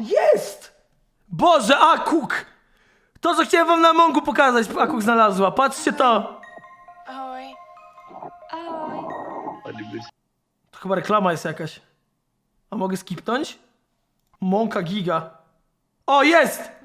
Jest! Boże, Akuk! To, co chciałem wam na Mongu pokazać, Akuk znalazła. Patrzcie to. Ahoj. Ahoj. To chyba reklama jest jakaś. A mogę skipnąć? Monka Giga. O, jest!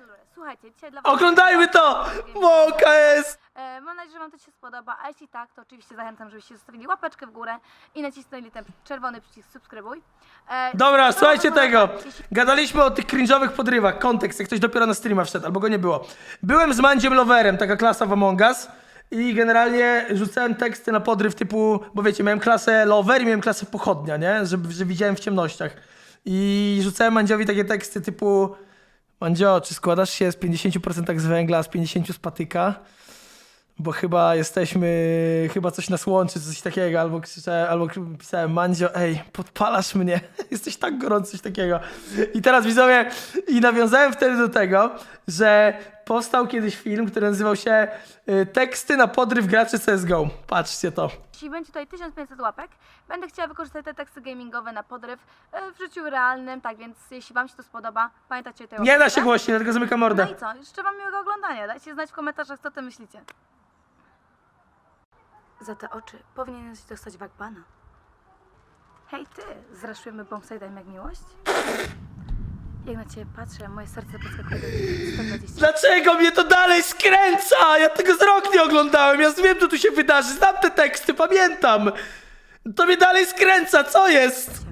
Słuchajcie, dzisiaj dla was... Oglądajmy to! Monka jest! E, mam nadzieję, że wam to się spodoba, a jeśli tak, to oczywiście zachęcam, żebyście zostawili łapeczkę w górę i nacisnęli ten czerwony przycisk subskrybuj. E, Dobra, to słuchajcie tego. jeśli- Gadaliśmy o tych cringe'owych podrywach. Kontekst, jak ktoś dopiero na streama wszedł, albo go nie było. Byłem z Mandziem Loverem, taka klasa w Among Us. I generalnie rzucałem teksty na podryw typu, bo wiecie, miałem klasę Lover i miałem klasę Pochodnia, nie? Że, że widziałem w ciemnościach. I rzucałem Mandziowi takie teksty typu Mandzio, czy składasz się z 50% z węgla, z 50% z patyka? Bo chyba jesteśmy, chyba coś nas łączy, coś takiego, albo krzyczałem, albo pisałem, Mandzio, ej, podpalasz mnie, jesteś tak gorący, coś takiego. I teraz widzowie, i nawiązałem wtedy do tego, że powstał kiedyś film, który nazywał się y, Teksty na podryw graczy CSGO. Patrzcie to. Jeśli będzie tutaj 1500 łapek, będę chciała wykorzystać te teksty gamingowe na podryw e, w życiu realnym, tak więc jeśli wam się to spodoba, pamiętajcie o tej Nie da się głośniej, dlatego zamykam No mordę. i co? Życzę wam miłego oglądania. Dajcie znać w komentarzach, co ty myślicie. Za te oczy powinieneś dostać Wagbana. Hej ty, zraszujemy bombside'em jak miłość? Jak na ciebie patrzę, moje serce podskakuje do 120. Dlaczego mnie to dalej skręca? Ja tego z rok nie oglądałem, ja wiem, co tu się wydarzy, znam te teksty, pamiętam. To mnie dalej skręca, co jest?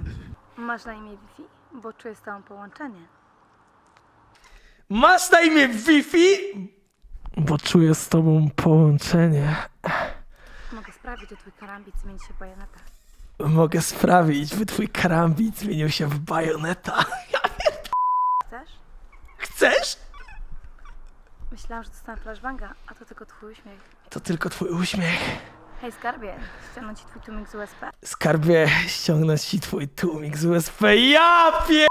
Masz na imię Wi-Fi? Bo czuję z tobą połączenie. Masz na imię Wi-Fi? Bo czuję z tobą połączenie. Mogę sprawić, że twój karambit zmieni się w bajonetę. Mogę sprawić, by twój karambit zmienił się w bajoneta. Chcesz? Myślałam, że dostanę flashbanga, a to tylko twój uśmiech. To tylko twój uśmiech. Hej skarbie, ściągnąć ci twój tłumik z USP? Skarbie, ściągnąć ci twój tłumik z USB. Ja pie...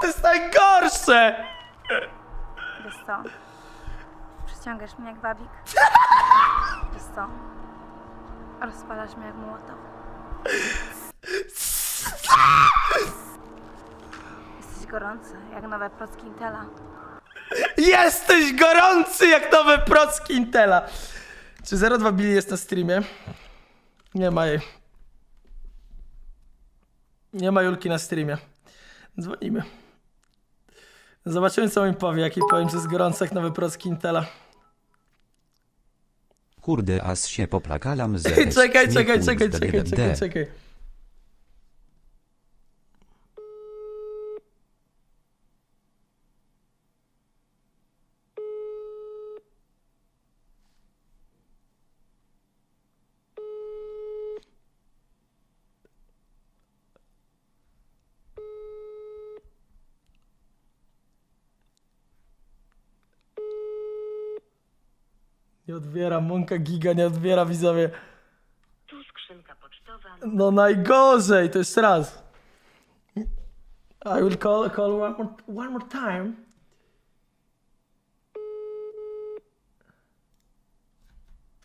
To jest najgorsze! Wiesz co? Przyciągasz mnie jak wabik? Wiesz co? Rozpalasz mnie jak młotow. Jesteś gorący, jak nowe procki Intela. Jesteś gorący jak nowe procki Intela. Czy 02 Billy jest na streamie? Nie ma jej. Nie ma Julki na streamie. Dzwonimy. Zobaczymy, co mi powie, jak jej powiem, że jest gorący jak nowe procki Intela. Kurde, as się poplakalam ze Czekaj, czekaj, czekaj, czekaj, czekaj, czekaj. Nie odbiera, Monka Giga nie odbiera, widzowie. Tu skrzynka pocztowa. No najgorzej, to jeszcze raz. I will call, call one, more, one more time.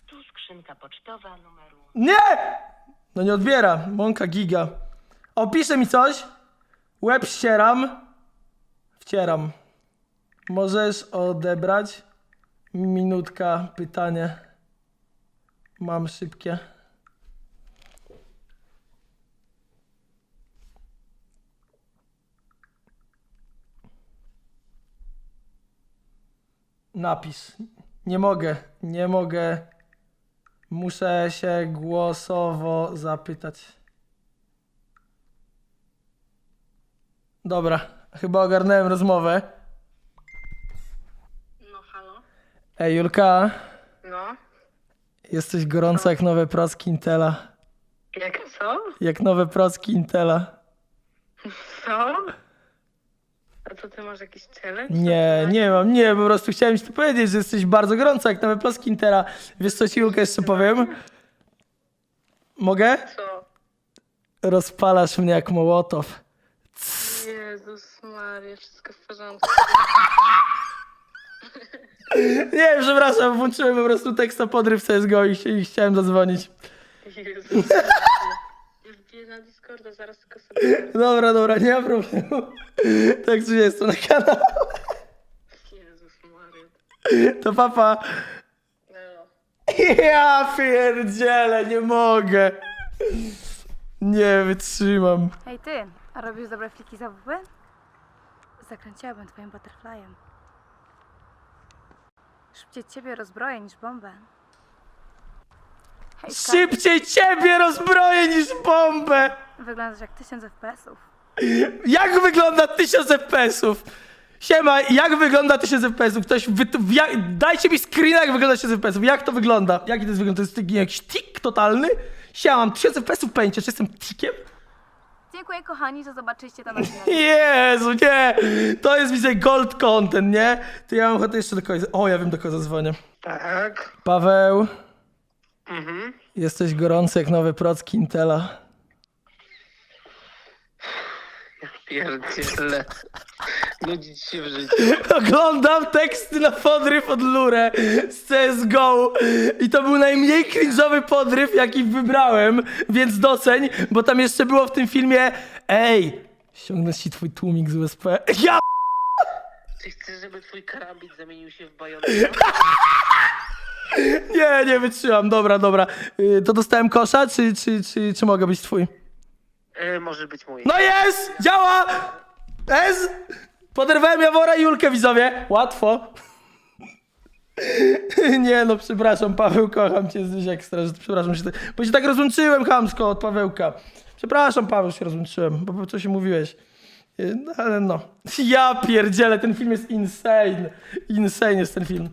Tu skrzynka pocztowa numeru. Nie! No nie odbiera, Monka Giga. Opisze mi coś. Łeb ścieram. Wcieram. Możesz odebrać? Minutka, pytanie. Mam szybkie. Napis. Nie mogę, nie mogę. Muszę się głosowo zapytać. Dobra, chyba ogarnąłem rozmowę. No halo? Ej, Julka, No? jesteś gorąca jak nowe procki Intela. Jak co? Jak nowe procki Intela. Co? A co ty masz jakiś challenge? Nie, nie mam, nie, po prostu chciałem ci to powiedzieć, że jesteś bardzo gorąca jak nowe procki Intela. Wiesz co ci, Julka, jeszcze powiem? Mogę? Co? Rozpalasz mnie jak Mołotow. Jezus Maria, wszystko w porządku. Nie, przepraszam, włączyłem po prostu tekst o podryw CSGO i, i chciałem zadzwonić. Wbiję na Discorda, zaraz tylko sobie... Dobra, dobra, nie ma problemu. Tak, że jest to na kanale. Jezus Maria. To papa. No. Ja pierdzielę, nie mogę. Nie wytrzymam. Hej ty, a robisz dobre fliki za WP? Zakręciłabym twoim butterflyem. Szybciej ciebie rozbroję niż bombę. Hej, Szybciej ciebie rozbroję niż bombę. wyglądasz jak tysiąc FPS-ów. Jak wygląda 1000 FPS-ów? Siema, jak wygląda 1000 FPS-ów? Ktoś wy... jak... Dajcie mi screena, jak wygląda 1000 FPS-ów. Jak to wygląda? Jaki to jest wygląd? To jest taki jakiś tik totalny? Siema, mam 1000 FPS-ów pęcie. Czy jestem tikiem? Dziękuję kochani, że zobaczyliście to na filmie. Jezu, nie! To jest widzę gold content, nie? To ja mam ochotę jeszcze do kogoś... O, ja wiem do kogo zadzwonię. Tak. Paweł, Mhm. jesteś gorący jak nowe procki Intela. Pierdziele. Nudzić się w życiu. Oglądam teksty na podryw od Lurę z CSGO i to był najmniej cringe'owy podryw, jaki wybrałem, więc doceń, bo tam jeszcze było w tym filmie Ej, ściągnę ci twój tłumik z USP. Ja Czy chcesz, żeby twój karabin zamienił się w bajonę? nie, nie wytrzymam, dobra, dobra. Y, To dostałem kosza, czy, czy, czy, czy mogę być twój? E, może być mój. No jest! Działa! Jest! Poderwałem Jawora i Julkę, widzowie. Łatwo. Nie no, przepraszam, Paweł, kocham cię, jesteś ekstra, że przepraszam się, bo się tak rozłączyłem chamsko od Pawełka. Przepraszam, Paweł, się rozłączyłem, bo co się mówiłeś. Y, no, Ale no, ja pierdzielę, ten film jest insane. Insane jest ten film.